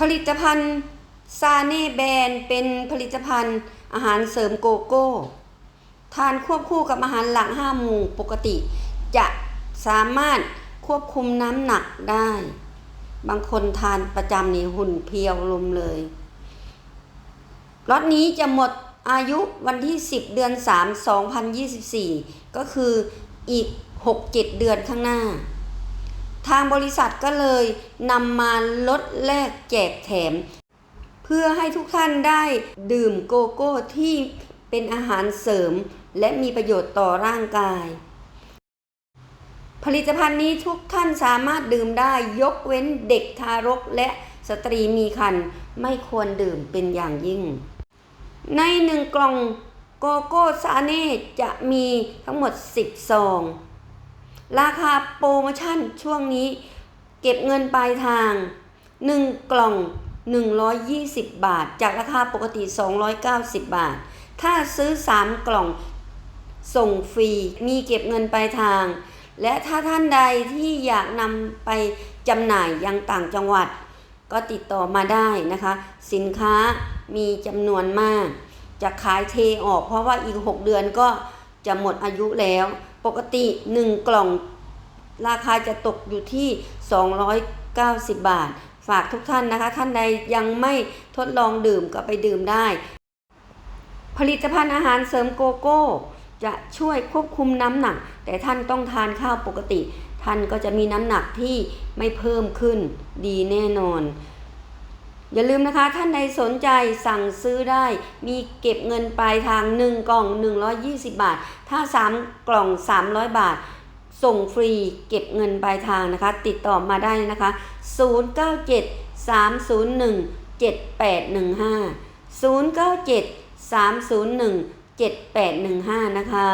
ผลิตภัณฑ์ซาเน่แบรนด์เป็นผลิตภัณฑ์อาหารเสริมโกโก้ ทานควบคู่กับอาหารหลักห้าหมู่ปกติ จะสามารถควบคุมน้ำหนักได้ บางคนทานประจำนี่หุ่นเพียวลมเลยล็อตนี้จะหมดอายุวันที่ 10 เดือน 3 2024 ก็คืออีก 6-7 เดือนข้างหน้า ทางบริษัทก็เลยนำมาลดแลกแจกแถม เพื่อให้ทุกท่านได้ดื่มโกโก้ที่เป็นอาหารเสริม และมีประโยชน์ต่อร่างกาย ผลิตภัณฑ์นี้ทุกท่านสามารถดื่มได้ยกเว้นเด็กทารกและสตรีมีครรภ์ไม่ควรดื่มเป็นอย่างยิ่ง ในหนึ่งกล่องโกโก้ซาเน่จะมีทั้งหมด 10 ซอง ราคาโปรโมชั่นช่วงนี้เก็บเงินปลายทาง 1 กล่อง 120 บาท จากราคาปกติ 290 บาท ถ้าซื้อ 3 กล่องส่งฟรี มีเก็บเงินปลายทาง และถ้าท่านใดที่อยากนำไปจำหน่ายยังต่างจังหวัด ก็ติดต่อมาได้นะคะ สินค้ามีจำนวนมาก จะขายเทออกเพราะว่าอีก 6 เดือนก็จะหมดอายุแล้ว ปกติ 1 กล่องราคาจะตกอยู่ที่ 290 บาท ฝากทุกท่านนะคะ ท่านใดยังไม่ทดลองดื่มก็ไปดื่มได้ ผลิตภัณฑ์อาหารเสริมโกโก้ จะช่วยควบคุมน้ำหนัก แต่ท่านต้องทานข้าวปกติ ท่านก็จะมีน้ำหนักที่ไม่เพิ่มขึ้นดีแน่นอน อย่าลืมนะคะท่านใดสนใจสั่งซื้อได้ มีเก็บเงินปลายทาง 1 กล่อง 120 บาท ถ้า 3 กล่อง 300 บาท ส่งฟรีเก็บเงินปลายทางนะคะ ติดต่อมาได้นะคะ 097 301 7815 097 301 7815 นะคะ